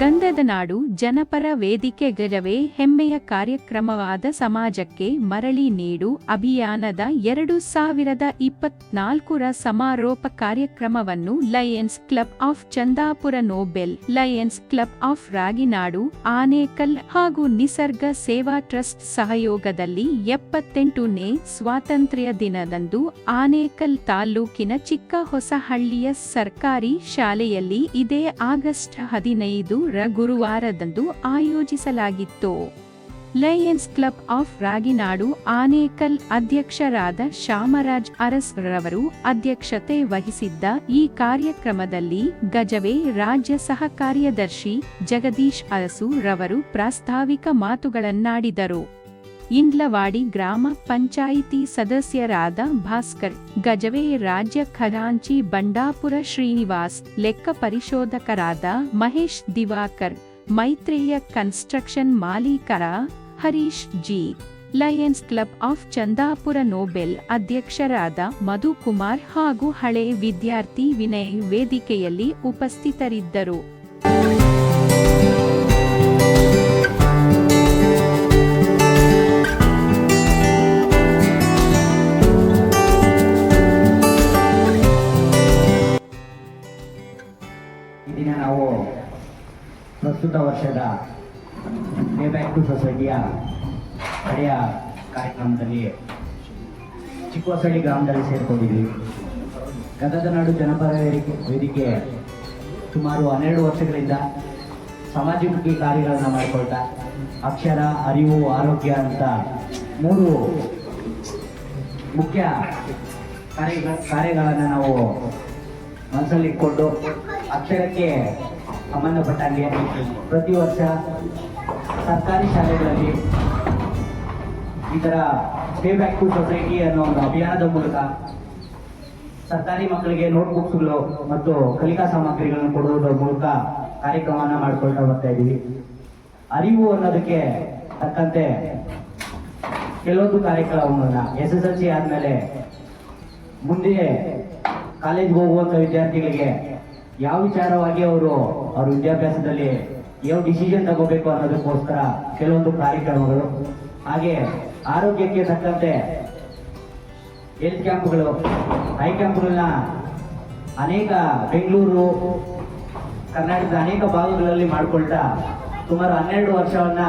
ಗಂಧದ ನಾಡು ಜನಪರ ವೇದಿಕೆ ಗಜವೇ ಹೆಮ್ಮೆಯ ಕಾರ್ಯಕ್ರಮವಾದ ಸಮಾಜಕ್ಕೆ ಮರಳಿ ನೀಡು ಅಭಿಯಾನದ ಎರಡು ಸಾವಿರದ ಇಪ್ಪತ್ನಾಲ್ಕರ ಸಮಾರೋಪ ಕಾರ್ಯಕ್ರಮವನ್ನು Lions Club of Chandapura noble, Lions Club of Raginadu, Anekal ಹಾಗೂ ನಿಸರ್ಗ ಸೇವಾ ಟ್ರಸ್ಟ್ ಸಹಯೋಗದಲ್ಲಿ ಎಪ್ಪತ್ತೆಂಟನೇ ಸ್ವಾತಂತ್ರ್ಯ ದಿನದಂದು ಆನೇಕಲ್ ತಾಲ್ಲೂಕಿನ ಚಿಕ್ಕ ಹೊಸಹಳ್ಳಿಯ ಸರ್ಕಾರಿ ಶಾಲೆಯಲ್ಲಿ ಇದೇ ಆಗಸ್ಟ್ ಹದಿನೈದು ರ ಗುರುವಾರದಂದು ಆಯೋಜಿಸಲಾಗಿತ್ತು. Lions Club of Raginadu Anekal ಅಧ್ಯಕ್ಷರಾದ ಶಾಮರಾಜ್ ಅರಸ್ರವರು ಅಧ್ಯಕ್ಷತೆ ವಹಿಸಿದ್ದ ಈ ಕಾರ್ಯಕ್ರಮದಲ್ಲಿ ಗಜವೇ ರಾಜ್ಯ ಸಹ ಕಾರ್ಯದರ್ಶಿ ಜಗದೀಶ್ ಅರಸು ರವರು ಪ್ರಾಸ್ತಾವಿಕ ಮಾತುಗಳನ್ನಾಡಿದರು. ಇಂಡ್ಲವಾಡಿ ಗ್ರಾಮ ಪಂಚಾಯಿತಿ ಸದಸ್ಯರಾದ ಭಾಸ್ಕರ್, ಗಜವೇ ರಾಜ್ಯ ಖಜಾಂಚಿ ಬಂಡಾಪುರ ಶ್ರೀನಿವಾಸ್, ಲೆಕ್ಕ ಪರಿಶೋಧಕರಾದ ಮಹೇಶ್ ದಿವಾಕರ್, ಮೈತ್ರೇಯ ಕನ್ಸ್ಟ್ರಕ್ಷನ್ ಮಾಲೀಕರ Harish G, Lions Club of Chandapura noble ಅಧ್ಯಕ್ಷರಾದ ಮಧುಕುಮಾರ್ ಹಾಗೂ ಹಳೆ ವಿದ್ಯಾರ್ಥಿ ವಿನಯ್ ವೇದಿಕೆಯಲ್ಲಿ ಉಪಸ್ಥಿತರಿದ್ದರು. ಪ್ರಸ್ತುತ ವರ್ಷದ ಪೇ ಬ್ಯಾಕ್ ಟು ಸೊಸೈಟಿಯ ಹಳೆಯ ಕಾರ್ಯಕ್ರಮದಲ್ಲಿ ಚಿಕ್ಕವಸಳ್ಳಿ ಗ್ರಾಮದಲ್ಲಿ ಸೇರ್ಕೊಂಡಿದ್ವಿ ಗದಗ ನಾಡು ಜನಪರ ವೇದಿಕೆ ವೇದಿಕೆ ಸುಮಾರು ಹನ್ನೆರಡು ವರ್ಷಗಳಿಂದ ಸಮಾಜಮುಖಿ ಕಾರ್ಯಗಳನ್ನು ಮಾಡಿಕೊಳ್ತಾ, ಅಕ್ಷರ, ಅರಿವು, ಆರೋಗ್ಯ ಅಂತ ಮೂರು ಮುಖ್ಯ ಕಾರ್ಯ ಕಾರ್ಯಗಳನ್ನು ನಾವು ಮನಸ್ಸಲ್ಲಿಟ್ಕೊಂಡು ಅಕ್ಷರಕ್ಕೆ ಸಂಬಂಧಪಟ್ಟಂಗೆ ಪ್ರತಿ ವರ್ಷ ಸರ್ಕಾರಿ ಶಾಲೆಗಳಲ್ಲಿ ಈ ಥರ ಸ್ಟೇ ಬ್ಯಾಕ್ ಟು ಸೊಸೈಟಿ ಅನ್ನೋ ಒಂದು ಅಭಿಯಾನದ ಮೂಲಕ ಸರ್ಕಾರಿ ಮಕ್ಕಳಿಗೆ ನೋಟ್ಬುಕ್ಸ್ಗಳು ಮತ್ತು ಕಲಿಕಾ ಸಾಮಗ್ರಿಗಳನ್ನು ಕೊಡುವುದರ ಮೂಲಕ ಕಾರ್ಯಕ್ರಮವನ್ನು ಮಾಡ್ಕೊಳ್ತಾ ಬರ್ತಾ ಇದ್ದೀವಿ. ಅರಿವು ಅನ್ನೋದಕ್ಕೆ ತಕ್ಕಂತೆ ಕೆಲವೊಂದು ಕಾರ್ಯಕ್ರಮಗಳನ್ನ ಎಸ್ ಎಸ್ ಎಲ್ ಸಿ ಆದಮೇಲೆ ಮುಂದೆ ಕಾಲೇಜ್ಗೆ ಹೋಗುವಂಥ ವಿದ್ಯಾರ್ಥಿಗಳಿಗೆ ಯಾವ ವಿಚಾರವಾಗಿ ಅವರು ಅವ್ರ ವಿದ್ಯಾಭ್ಯಾಸದಲ್ಲಿ ಯಾವ ಡಿಸಿಷನ್ ತಗೋಬೇಕು ಅನ್ನೋದಕ್ಕೋಸ್ಕರ ಕೆಲವೊಂದು ಕಾರ್ಯಕ್ರಮಗಳು, ಹಾಗೆ ಆರೋಗ್ಯಕ್ಕೆ ತಕ್ಕಂತೆ ಹೆಲ್ತ್ ಕ್ಯಾಂಪ್ಗಳು ಐ ಕ್ಯಾಂಪ್ಗಳನ್ನ ಅನೇಕ ಬೆಂಗಳೂರು, ಕರ್ನಾಟಕದ ಅನೇಕ ಭಾಗಗಳಲ್ಲಿ ಮಾಡಿಕೊಳ್ತಾ ಸುಮಾರು ಹನ್ನೆರಡು ವರ್ಷವನ್ನ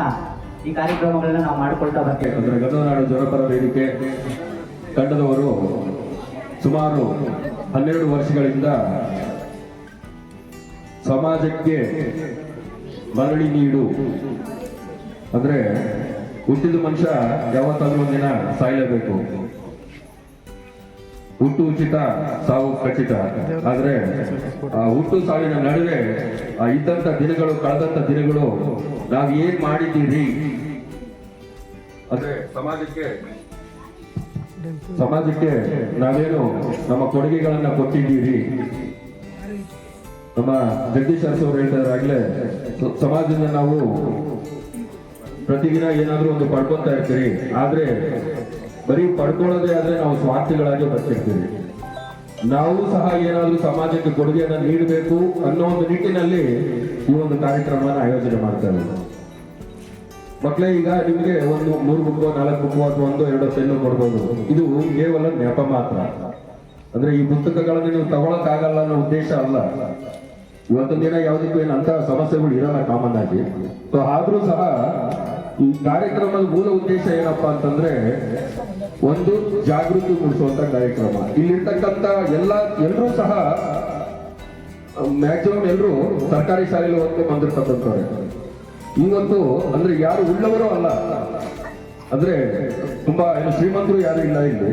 ಈ ಕಾರ್ಯಕ್ರಮಗಳನ್ನ ನಾವು ಮಾಡ್ಕೊಳ್ತಾ ಬರ್ತೀವಿ. ಗದನಾಡು ಜನಪರ ವೇದಿಕೆ ತಂಡದವರು ಸುಮಾರು ಹನ್ನೆರಡು ವರ್ಷಗಳಿಂದ ಸಮಾಜಕ್ಕೆ ಮರಳಿ ನೀಡು. ಅಂದ್ರೆ ಹುಟ್ಟಿದ ಮನುಷ್ಯ ಯಾವತ್ತಾದ್ರೂ ಒಂದಿನ ಸಾಯಲೇಬೇಕು. ಹುಟ್ಟು ಉಚಿತ, ಸಾವು ಖಚಿತ. ಆದ್ರೆ ಆ ಹುಟ್ಟು ಸಾವಿನ ನಡುವೆ ಆ ಇದ್ದಂತ ದಿನಗಳು, ಕಳೆದಂತ ದಿನಗಳು ನಾವ್ ಏನ್ ಮಾಡಿದ್ದೀರಿ? ಅಂದ್ರೆ ಸಮಾಜಕ್ಕೆ ಸಮಾಜಕ್ಕೆ ನಾವೇನು ನಮ್ಮ ಕೊಡುಗೆಗಳನ್ನ ಕೊಟ್ಟಿದ್ದೀರಿ? ನಮ್ಮ ಜಗದೀಶ್ ಅರಸು ಅವರು ಹೇಳ್ತಾ ಸಮಾಜದಿಂದ ನಾವು ಪ್ರತಿದಿನ ಏನಾದರೂ ಒಂದು ಪಡ್ಕೊತಾ ಇರ್ತೀರಿ, ಆದರೆ ಬರೀ ಪಡ್ಕೊಳ್ಳೋದೇ ಆದರೆ ನಾವು ಸ್ವಾರ್ಥಿಗಳಾಗಿ ಬರ್ತಿರ್ತೀವಿ ನಾವು ಸಹ ಏನಾದರೂ ಸಮಾಜಕ್ಕೆ ಕೊಡುಗೆಯನ್ನು ನೀಡಬೇಕು ಅನ್ನೋ ಒಂದು ನಿಟ್ಟಿನಲ್ಲಿ ಈ ಒಂದು ಕಾರ್ಯಕ್ರಮವನ್ನು ಆಯೋಜನೆ ಮಾಡ್ತಾ ಮಕ್ಕಳೇ ಈಗ ನಿಮಗೆ ಒಂದು ಮೂರು ಬುಕ್ಕು, ನಾಲ್ಕು ಬುಕ್ಕು ಅಥವಾ ಒಂದು, ಎರಡು ಪೆನ್ನು ಕೊಡ್ಬೋದು. ಇದು ಕೇವಲ ನೆಪ ಮಾತ್ರ. ಅಂದ್ರೆ ಈ ಪುಸ್ತಕಗಳನ್ನು ನೀವು ತಗೊಳಕ್ ಆಗಲ್ಲ ಅನ್ನೋ ಉದ್ದೇಶ ಅಲ್ಲ. ಇವತ್ತಿನ ದಿನ ಯಾವುದಕ್ಕೂ ಏನು ಅಂತ ಸಮಸ್ಯೆಗಳು ಇರಲ್ಲ ಕಾಮನ್ ಆಗಿ ಸೊ ಆದ್ರೂ ಸಹ ಈ ಕಾರ್ಯಕ್ರಮದ ಮೂಲ ಉದ್ದೇಶ ಏನಪ್ಪಾ ಅಂತಂದ್ರೆ ಒಂದು ಜಾಗೃತಿ ಮೂಡಿಸುವಂತ ಕಾರ್ಯಕ್ರಮ. ಇಲ್ಲಿರ್ತಕ್ಕಂತ ಎಲ್ಲ ಎಲ್ಲರೂ ಸಹ ಮ್ಯಾಕ್ಸಿಮಮ್ ಎಲ್ಲರೂ ಸರ್ಕಾರಿ ಶಾಲೆಯಲ್ಲಿ ಓದ್ಕೊಂಡು ಬಂದಿರ್ತಕ್ಕಂಥವ್ರೆ. ಇವತ್ತು ಅಂದ್ರೆ ಯಾರು ಉಳ್ಳವರು ಅಲ್ಲ. ಅಂದ್ರೆ ತುಂಬಾ ಏನು ಶ್ರೀಮಂತರು ಯಾರು ಇಲ್ಲ ಇಲ್ಲಿ.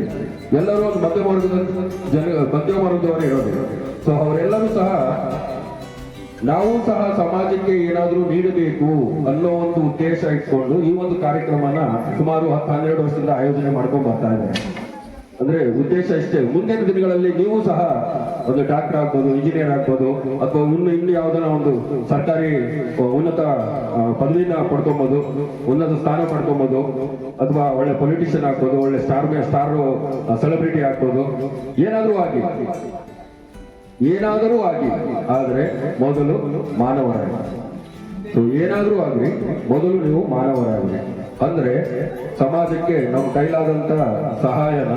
ಎಲ್ಲರೂ ಒಂದು ಮಧ್ಯಮ ವರ್ಗದ ಜನ ಮಧ್ಯಮ ವರ್ಗದವರು ಇರೋದು. ಸೊ ಅವರೆಲ್ಲರೂ ಸಹ ನಾವು ಸಹ ಸಮಾಜಕ್ಕೆ ಏನಾದ್ರೂ ನೀಡಬೇಕು ಅನ್ನೋ ಒಂದು ಉದ್ದೇಶ ಇಟ್ಕೊಂಡು ಈ ಒಂದು ಕಾರ್ಯಕ್ರಮನ ಸುಮಾರು ಹತ್ತು ಹನ್ನೆರಡು ವರ್ಷದಿಂದ ಆಯೋಜನೆ ಮಾಡ್ಕೊಂಡು ಬರ್ತಾ ಇದೆ. ಅಂದ್ರೆ ಉದ್ದೇಶ ಇಷ್ಟೇ. ಮುಂದಿನ ದಿನಗಳಲ್ಲಿ ನೀವು ಸಹ ಒಂದು ಡಾಕ್ಟರ್ ಆಗ್ಬೋದು ಇಂಜಿನಿಯರ್ ಆಗ್ಬೋದು, ಅಥವಾ ಇನ್ನು ಇನ್ನು ಯಾವ್ದಾರ ಒಂದು ಸರ್ಕಾರಿ ಉನ್ನತ ಪದವಿನ ಪಡ್ಕೊಬೋದು, ಉನ್ನತ ಸ್ಥಾನ ಪಡ್ಕೊಬೋದು, ಅಥವಾ ಒಳ್ಳೆ ಪೊಲಿಟಿಷಿಯನ್ ಆಗ್ಬೋದು, ಒಳ್ಳೆ ಸ್ಟಾರ್ ಸ್ಟಾರ್ ಸೆಲೆಬ್ರಿಟಿ ಆಗ್ಬೋದು. ಏನಾದ್ರೂ ಆಗಿ. ಏನಾದರೂ ಆಗಿ ಆದರೆ ಮೊದಲು ಮಾನವರಾಗಿ ಸೊ ಏನಾದರೂ ಆಗಲಿ, ಮೊದಲು ನೀವು ಮಾನವರಾಗಿ ಅಂದ್ರೆ ಸಮಾಜಕ್ಕೆ ನಮ್ಮ ಕೈಲಾದಂತ ಸಹಾಯನ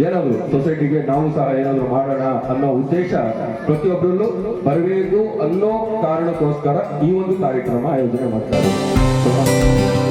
ಏನಾದರೂ, ಸೊಸೈಟಿಗೆ ನಾವು ಸಹ ಏನಾದರೂ ಮಾಡೋಣ ಅನ್ನೋ ಉದ್ದೇಶ ಪ್ರತಿಯೊಬ್ಬರಲ್ಲೂ ಬರಬೇಕು ಅನ್ನೋ ಕಾರಣಕ್ಕೋಸ್ಕರ ಈ ಒಂದು ಕಾರ್ಯಕ್ರಮ ಆಯೋಜನೆ ಮಾಡ್ತಾರೆ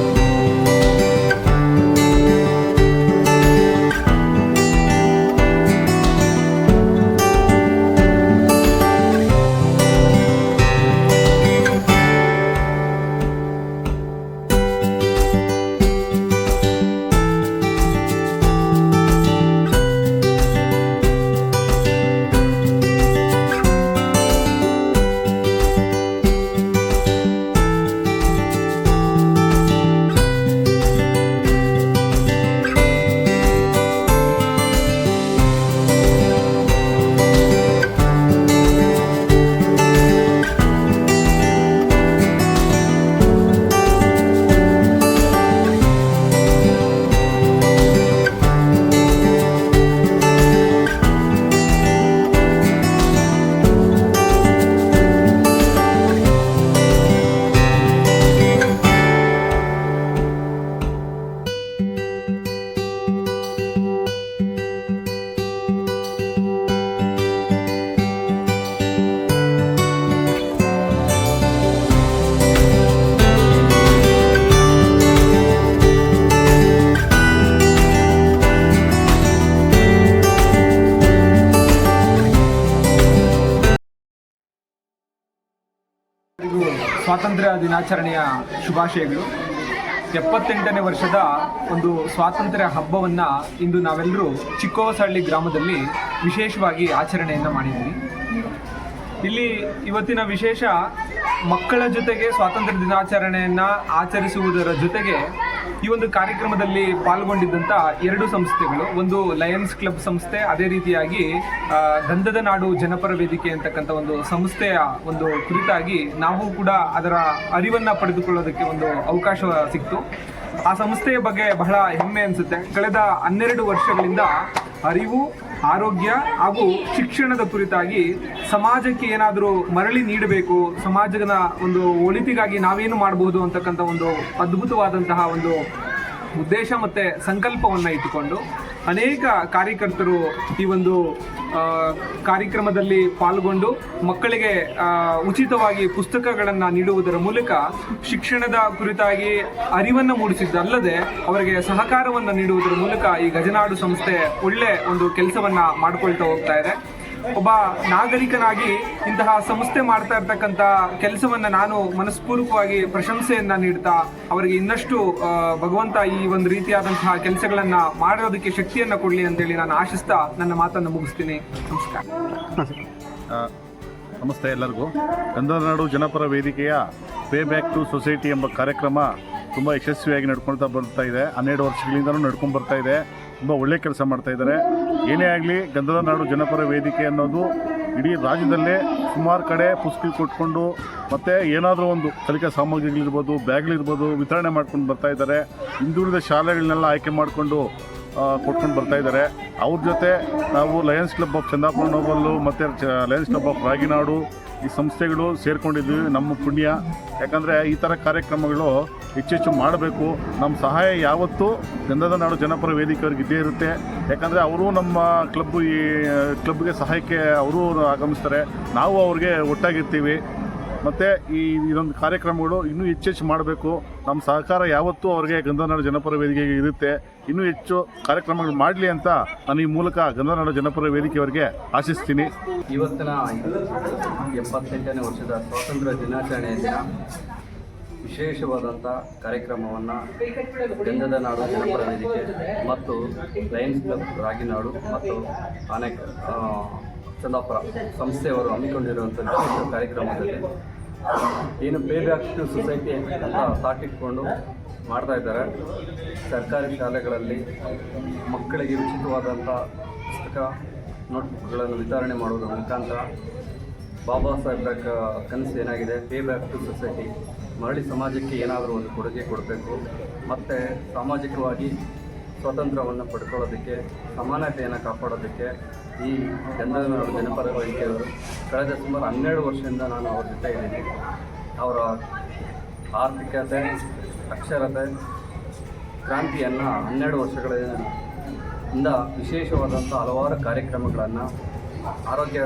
ಸ್ವಾತಂತ್ರ್ಯ ದಿನಾಚರಣೆಯ ಶುಭಾಶಯಗಳು. ಎಪ್ಪತ್ತೆಂಟನೇ ವರ್ಷದ ಒಂದು ಸ್ವಾತಂತ್ರ್ಯ ಹಬ್ಬವನ್ನು ಇಂದು ನಾವೆಲ್ಲರೂ ಚಿಕ್ಕೋಸಹಳ್ಳಿ ಗ್ರಾಮದಲ್ಲಿ ವಿಶೇಷವಾಗಿ ಆಚರಣೆಯನ್ನು ಮಾಡಿದ್ದೀವಿ. ಇಲ್ಲಿ ಇವತ್ತಿನ ವಿಶೇಷ ಮಕ್ಕಳ ಜೊತೆಗೆ ಸ್ವಾತಂತ್ರ್ಯ ದಿನಾಚರಣೆಯನ್ನು ಆಚರಿಸುವುದರ ಜೊತೆಗೆ ಈ ಒಂದು ಕಾರ್ಯಕ್ರಮದಲ್ಲಿ ಪಾಲ್ಗೊಂಡಿದ್ದಂಥ ಎರಡು ಸಂಸ್ಥೆಗಳು. ಒಂದು ಲಯನ್ಸ್ ಕ್ಲಬ್ ಸಂಸ್ಥೆ, ಅದೇ ರೀತಿಯಾಗಿ ಗಂಧದ ನಾಡು ಜನಪರ ವೇದಿಕೆ ಅಂತಕ್ಕಂಥ ಒಂದು ಸಂಸ್ಥೆಯ ಒಂದು ಕುರಿತಾಗಿ ನಾವು ಕೂಡ ಅದರ ಅರಿವನ್ನು ಪಡೆದುಕೊಳ್ಳೋದಕ್ಕೆ ಒಂದು ಅವಕಾಶ ಸಿಕ್ತು. ಆ ಸಂಸ್ಥೆಯ ಬಗ್ಗೆ ಬಹಳ ಹೆಮ್ಮೆ ಅನಿಸುತ್ತೆ. ಕಳೆದ ಹನ್ನೆರಡು ವರ್ಷಗಳಿಂದ ಅರಿವು ಆರೋಗ್ಯ ಹಾಗೂ ಶಿಕ್ಷಣದ ಕುರಿತಾಗಿ ಸಮಾಜಕ್ಕೆ ಏನಾದರೂ ಮರಳಿ ನೀಡಬೇಕು, ಸಮಾಜದ ಒಂದು ಒಳಿತಿಗಾಗಿ ನಾವೇನು ಮಾಡಬಹುದು ಅಂತಕ್ಕಂಥ ಒಂದು ಅದ್ಭುತವಾದಂತಹ ಒಂದು ಉದ್ದೇಶ ಮತ್ತು ಸಂಕಲ್ಪವನ್ನು ಇಟ್ಟುಕೊಂಡು ಅನೇಕ ಕಾರ್ಯಕರ್ತರು ಈ ಒಂದು ಕಾರ್ಯಕ್ರಮದಲ್ಲಿ ಪಾಲ್ಗೊಂಡು ಮಕ್ಕಳಿಗೆ ಉಚಿತವಾಗಿ ಪುಸ್ತಕಗಳನ್ನು ನೀಡುವುದರ ಮೂಲಕ ಶಿಕ್ಷಣದ ಕುರಿತಾಗಿ ಅರಿವನ್ನು ಮೂಡಿಸಿದ್ದಲ್ಲದೆ ಅವರಿಗೆ ಸಹಕಾರವನ್ನು ನೀಡುವುದರ ಮೂಲಕ ಈ ಗಜನಾಡು ಸಂಸ್ಥೆ ಒಳ್ಳೆ ಒಂದು ಕೆಲಸವನ್ನ ಮಾಡಿಕೊಳ್ತಾ ಹೋಗ್ತಾ ಇದೆ. ಒಬ್ಬ ನಾಗರಿಕನಾಗಿ ಇಂತಹ ಸಂಸ್ಥೆ ಮಾಡ್ತಾ ಇರ್ತಕ್ಕಂಥ ಕೆಲಸವನ್ನ ನಾನು ಮನಸ್ಪೂರ್ವಕವಾಗಿ ಪ್ರಶಂಸೆಯನ್ನ ನೀಡ್ತಾ ಅವರಿಗೆ ಇನ್ನಷ್ಟು ಭಗವಂತ ಈ ಒಂದು ರೀತಿಯಾದಂತಹ ಕೆಲಸಗಳನ್ನ ಮಾಡೋದಕ್ಕೆ ಶಕ್ತಿಯನ್ನ ಕೊಡಲಿ ಅಂತೇಳಿ ನಾನು ಆಶಿಸ್ತಾ ನನ್ನ ಮಾತನ್ನು ಮುಗಿಸ್ತೀನಿ. ನಮಸ್ಕಾರ. ನಮಸ್ತೆ ಎಲ್ಲರಿಗೂ. ಗಂಧನಾಡು ಜನಪರ ವೇದಿಕೆಯ ಪೇ ಬ್ಯಾಕ್ ಟು ಸೊಸೈಟಿ ಎಂಬ ಕಾರ್ಯಕ್ರಮ ತುಂಬ ಯಶಸ್ವಿಯಾಗಿ ನಡ್ಕೊಳ್ತಾ ಬರ್ತಾ ಇದೆ. ಹನ್ನೆರಡು ವರ್ಷಗಳಿಂದಲೂ ನಡ್ಕೊಂಡು ಬರ್ತಾ ಇದೆ. ತುಂಬ ಒಳ್ಳೆ ಕೆಲಸ ಮಾಡ್ತಾ ಇದ್ದಾರೆ. ಏನೇ ಆಗಲಿ ಗಂಧದ ನಾಡು ಜನಪರ ವೇದಿಕೆ ಅನ್ನೋದು ಇಡೀ ರಾಜ್ಯದಲ್ಲೇ ಸುಮಾರು ಕಡೆ ಪುಸ್ತಕ ಕೊಟ್ಕೊಂಡು ಮತ್ತು ಏನಾದರೂ ಒಂದು ಕಲಿಕಾ ಸಾಮಗ್ರಿಗಳಿರ್ಬೋದು, ಬ್ಯಾಗ್ಗಳಿರ್ಬೋದು ವಿತರಣೆ ಮಾಡ್ಕೊಂಡು ಬರ್ತಾ ಇದ್ದಾರೆ. ಹಿಂದುಳಿದ ಶಾಲೆಗಳನ್ನೆಲ್ಲ ಆಯ್ಕೆ ಮಾಡಿಕೊಂಡು ಕೊಟ್ಕೊಂಡು ಬರ್ತಾ ಇದ್ದಾರೆ. ಅವ್ರ ಜೊತೆ ನಾವು Lions Club of Chandapura noble ಮತ್ತು ಲಯನ್ಸ್ ಕ್ಲಬ್ ಆಫ್ ರಾಗಿನಾಡು ಈ ಸಂಸ್ಥೆಗಳು ಸೇರಿಕೊಂಡಿದ್ವಿ, ನಮ್ಮ ಪುಣ್ಯ. ಯಾಕಂದರೆ ಈ ಥರ ಕಾರ್ಯಕ್ರಮಗಳು ಹೆಚ್ಚೆಚ್ಚು ಮಾಡಬೇಕು. ನಮ್ಮ ಸಹಾಯ ಯಾವತ್ತೂ ಗಂಧದ ನಾಡು ಜನಪರ ವೇದಿಕೆಯವ್ರಿಗೆ ಇದ್ದೇ ಇರುತ್ತೆ. ಯಾಕಂದರೆ ಅವರು ನಮ್ಮ ಕ್ಲಬ್ ಈ ಕ್ಲಬ್ಗೆ ಸಹಾಯಕ್ಕೆ ಅವರು ಆಗಮಿಸ್ತಾರೆ. ನಾವು ಅವ್ರಿಗೆ ಒಟ್ಟಾಗಿರ್ತೀವಿ. ಮತ್ತು ಈ ಇದೊಂದು ಕಾರ್ಯಕ್ರಮಗಳು ಇನ್ನೂ ಹೆಚ್ಚೆಚ್ಚು ಮಾಡಬೇಕು. ನಮ್ಮ ಸಹಕಾರ ಯಾವತ್ತೂ ಅವರಿಗೆ ಗಂಧನಾಡು ಜನಪರ ವೇದಿಕೆಗೆ ಇರುತ್ತೆ. ಇನ್ನೂ ಹೆಚ್ಚು ಕಾರ್ಯಕ್ರಮಗಳು ಮಾಡಲಿ ಅಂತ ನಾನು ಈ ಮೂಲಕ ಗಂಧನಾಡು ಜನಪರ ವೇದಿಕೆಯವರಿಗೆ ಆಶಿಸ್ತೀನಿ. ಇವತ್ತಿನ ಎಪ್ಪತ್ತೆಂಟನೇ ವರ್ಷದ ಸ್ವಾತಂತ್ರ್ಯ ದಿನಾಚರಣೆಯ ದಿನ ವಿಶೇಷವಾದಂಥ ಕಾರ್ಯಕ್ರಮವನ್ನು ಗಂಧದ ನಾಡು ಜನಪರ ವೇದಿಕೆ ಮತ್ತು ಲಯನ್ಸ್ ಕ್ಲಬ್ ರಾಗಿನಾಡು ಮತ್ತು ಅನೇಕ ಚಂದಾಪುರ ಸಂಸ್ಥೆಯವರು ಹಮ್ಮಿಕೊಂಡಿರುವಂಥ ಕಾರ್ಯಕ್ರಮದಲ್ಲಿ ಏನು ಪೇ ಬ್ಯಾಕ್ ಸೊಸೈಟಿ ಅಂತ ತಾಟಿಟ್ಕೊಂಡು ಮಾಡ್ತಾ ಇದ್ದಾರೆ. ಸರ್ಕಾರಿ ಶಾಲೆಗಳಲ್ಲಿ ಮಕ್ಕಳಿಗೆ ಉಚಿತವಾದಂಥ ಪುಸ್ತಕ ನೋಟ್ಬುಕ್ಗಳನ್ನು ವಿತರಣೆ ಮಾಡುವುದರ ಮುಖಾಂತರ ಬಾಬಾ ಸಾಹೇಬ್ರ ಕನಸು ಏನಾಗಿದೆ? ಪೇ ಬ್ಯಾಕ್ ಟು ಸೊಸೈಟಿ ಮರಳಿ ಸಮಾಜಕ್ಕೆ ಏನಾದರೂ ಒಂದು ಕೊಡುಗೆ ಕೊಡಬೇಕು. ಮತ್ತು ಸಾಮಾಜಿಕವಾಗಿ ಸ್ವಾತಂತ್ರ್ಯವನ್ನು ಪಡ್ಕೊಳ್ಳೋದಕ್ಕೆ, ಸಮಾನತೆಯನ್ನು ಕಾಪಾಡೋದಕ್ಕೆ ಈ ಚಂದ್ರನವರು ಜನಪದ ವೈದ್ಯರು ಕಳೆದ ಸುಮಾರು ಹನ್ನೆರಡು ವರ್ಷದಿಂದ ನಾನು ಅವ್ರ ಜೊತೆ ಇದ್ದೀನಿ. ಅವರ ಆರ್ಥಿಕತೆ, ಅಕ್ಷರತೆ, ಕ್ರಾಂತಿಯನ್ನು ಹನ್ನೆರಡು ವರ್ಷಗಳಿಂದ ವಿಶೇಷವಾದಂಥ ಹಲವಾರು ಕಾರ್ಯಕ್ರಮಗಳನ್ನು, ಆರೋಗ್ಯ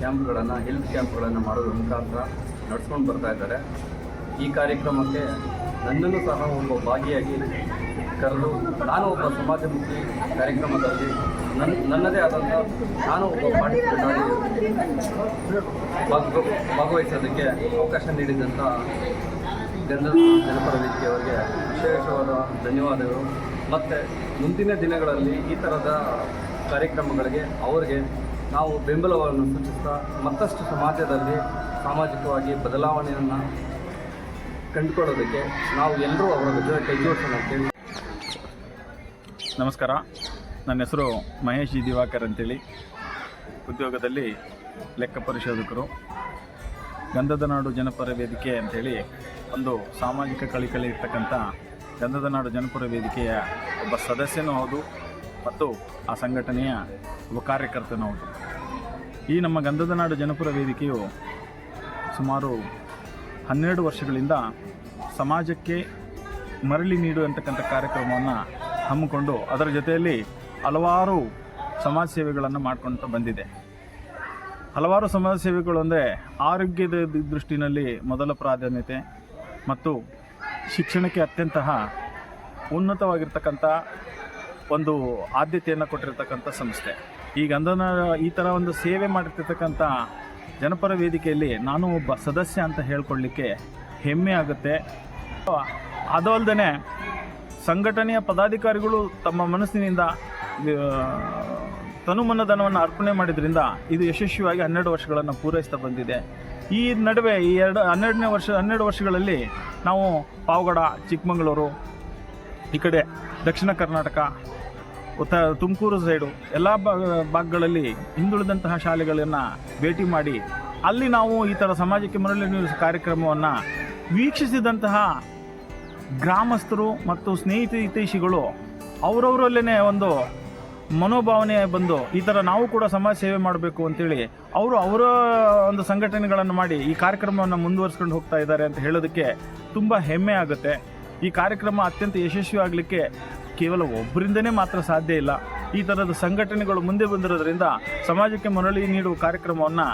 ಕ್ಯಾಂಪ್ಗಳನ್ನು ಹೆಲ್ತ್ ಕ್ಯಾಂಪ್ಗಳನ್ನು ಮಾಡೋದ್ರ ಮುಖಾಂತರ ನಡ್ಸ್ಕೊಂಡು ಬರ್ತಾ ಇದ್ದಾರೆ. ಈ ಕಾರ್ಯಕ್ರಮಕ್ಕೆ ನನ್ನನ್ನು ಸಹ ಒಬ್ಬ ಭಾಗಿಯಾಗಿ ಕರೆದು ನಾನು ಒಬ್ಬ ಸಮಾಜಮುಖಿ ಕಾರ್ಯಕ್ರಮದಲ್ಲಿ ನನ್ನ ನನ್ನದೇ ಆದಂಥ ನಾನು ಒಬ್ಬ ಪಾರ್ಟಿಸಿಪೇಟ್ ಭಾಗ, ಭಾಗವಹಿಸೋದಕ್ಕೆ ಅವಕಾಶ ನೀಡಿದಂಥ ಗಂಧದ ಜನಪರ ವೇದಿಕೆಯವರಿಗೆ ವಿಶೇಷವಾದ ಧನ್ಯವಾದಗಳು. ಮತ್ತು ಮುಂದಿನ ದಿನಗಳಲ್ಲಿ ಈ ಥರದ ಕಾರ್ಯಕ್ರಮಗಳಿಗೆ ಅವರಿಗೆ ನಾವು ಬೆಂಬಲವನ್ನು ಸೂಚಿಸ್ತಾ ಮತ್ತಷ್ಟು ಸಮಾಜದಲ್ಲಿ ಸಾಮಾಜಿಕವಾಗಿ ಬದಲಾವಣೆಯನ್ನು ಕಂಡುಕೊಳ್ಳೋದಕ್ಕೆ ನಾವು ಎಲ್ಲರೂ ಅವರ ಜೊತೆ ಕೈಜೋಡಿಸೋಣ ಕೇಳಿ ನಮಸ್ಕಾರ. ನನ್ನ ಹೆಸರು ಮಹೇಶ್ ಜಿ ದಿವಾಕರ್ ಅಂತೇಳಿ. ಉದ್ಯೋಗದಲ್ಲಿ ಲೆಕ್ಕ ಪರಿಶೋಧಕರು. ಗಂಧದ ನಾಡು ಜನಪರ ವೇದಿಕೆ ಅಂಥೇಳಿ ಒಂದು ಸಾಮಾಜಿಕ ಕಳಿಕಳಿ ಇರ್ತಕ್ಕಂಥ ಗಂಧದ ನಾಡು ಜನಪರ ವೇದಿಕೆಯ ಒಬ್ಬ ಸದಸ್ಯನೂ ಹೌದು ಮತ್ತು ಆ ಸಂಘಟನೆಯ ಒಬ್ಬ ಕಾರ್ಯಕರ್ತನೂ ಹೌದು. ಈ ನಮ್ಮ ಗಂಧದ ನಾಡು ಜನಪರ ವೇದಿಕೆಯು ಸುಮಾರು ಹನ್ನೆರಡು ವರ್ಷಗಳಿಂದ ಸಮಾಜಕ್ಕೆ ಮರಳಿ ನೀಡುವಂತಕ್ಕಂಥ ಕಾರ್ಯಕ್ರಮವನ್ನು ಹಮ್ಮಿಕೊಂಡು ಅದರ ಜೊತೆಯಲ್ಲಿ ಹಲವಾರು ಸಮಾಜ ಸೇವೆಗಳನ್ನು ಮಾಡ್ಕೊಳ್ತಾ ಬಂದಿದೆ. ಹಲವಾರು ಸಮಾಜ ಸೇವೆಗಳು ಅಂದರೆ ಆರೋಗ್ಯದ ದೃಷ್ಟಿನಲ್ಲಿ ಮೊದಲ ಪ್ರಾಧಾನ್ಯತೆ ಮತ್ತು ಶಿಕ್ಷಣಕ್ಕೆ ಅತ್ಯಂತ ಉನ್ನತವಾಗಿರ್ತಕ್ಕಂಥ ಒಂದು ಆದ್ಯತೆಯನ್ನು ಕೊಟ್ಟಿರ್ತಕ್ಕಂಥ ಸಂಸ್ಥೆ. ಈಗ ಅಂದನ ಈ ಥರ ಒಂದು ಸೇವೆ ಮಾಡಿರ್ತಕ್ಕಂಥ ಜನಪರ ವೇದಿಕೆಯಲ್ಲಿ ನಾನು ಒಬ್ಬ ಸದಸ್ಯ ಅಂತ ಹೇಳ್ಕೊಳ್ಳಿಕ್ಕೆ ಹೆಮ್ಮೆ ಆಗುತ್ತೆ. ಅದು ಅಲ್ಲದೆ ಸಂಘಟನೆಯ ಪದಾಧಿಕಾರಿಗಳು ತಮ್ಮ ಮನಸ್ಸಿನಿಂದ ತನುಮನಧನವನ್ನು ಅರ್ಪಣೆ ಮಾಡಿದ್ರಿಂದ ಇದು ಯಶಸ್ವಿಯಾಗಿ ಹನ್ನೆರಡು ವರ್ಷಗಳನ್ನು ಪೂರೈಸ್ತಾ ಬಂದಿದೆ. ಈ ನಡುವೆ ಈ ಎರಡು, ಹನ್ನೆರಡನೇ ವರ್ಷ, ಹನ್ನೆರಡು ವರ್ಷಗಳಲ್ಲಿ ನಾವು ಪಾವಗಡ, ಚಿಕ್ಕಮಗಳೂರು, ಈ ಕಡೆ ದಕ್ಷಿಣ ಕರ್ನಾಟಕ, ಉತ್ತ, ತುಮಕೂರು ಸೈಡು ಎಲ್ಲ ಭಾಗಗಳಲ್ಲಿ ಹಿಂದುಳಿದಂತಹ ಶಾಲೆಗಳನ್ನು ಭೇಟಿ ಮಾಡಿ ಅಲ್ಲಿ ನಾವು ಈ ಥರ ಸಮಾಜಕ್ಕೆ ಮರಳಿ ನಿಲ್ಲಿಸುವ ಕಾರ್ಯಕ್ರಮವನ್ನು ವೀಕ್ಷಿಸಿದಂತಹ ಗ್ರಾಮಸ್ಥರು ಮತ್ತು ಸ್ನೇಹಿತ ಹಿತೈಷಿಗಳು ಅವರವರಲ್ಲೇ ಒಂದು ಮನೋಭಾವನೆ ಬಂದು ಈ ಥರ ನಾವು ಕೂಡ ಸಮಾಜ ಸೇವೆ ಮಾಡಬೇಕು ಅಂತೇಳಿ ಅವರು ಅವರ ಒಂದು ಸಂಘಟನೆಗಳನ್ನು ಮಾಡಿ ಈ ಕಾರ್ಯಕ್ರಮವನ್ನು ಮುಂದುವರಿಸ್ಕೊಂಡು ಹೋಗ್ತಾ ಇದ್ದಾರೆ ಅಂತ ಹೇಳೋದಕ್ಕೆ ತುಂಬ ಹೆಮ್ಮೆ ಆಗುತ್ತೆ. ಈ ಕಾರ್ಯಕ್ರಮ ಅತ್ಯಂತ ಯಶಸ್ವಿ ಆಗಲಿಕ್ಕೆ ಕೇವಲ ಒಬ್ಬರಿಂದನೇ ಮಾತ್ರ ಸಾಧ್ಯ ಇಲ್ಲ. ಈ ಥರದ ಸಂಘಟನೆಗಳು ಮುಂದೆ ಬಂದಿರೋದ್ರಿಂದ ಸಮಾಜಕ್ಕೆ ಮರಳಿ ನೀಡುವ ಕಾರ್ಯಕ್ರಮವನ್ನು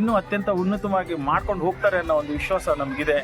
ಇನ್ನೂ ಅತ್ಯಂತ ಉನ್ನತವಾಗಿ ಮಾಡ್ಕೊಂಡು ಹೋಗ್ತಾರೆ ಅನ್ನೋ ಒಂದು ವಿಶ್ವಾಸ ನಮಗಿದೆ.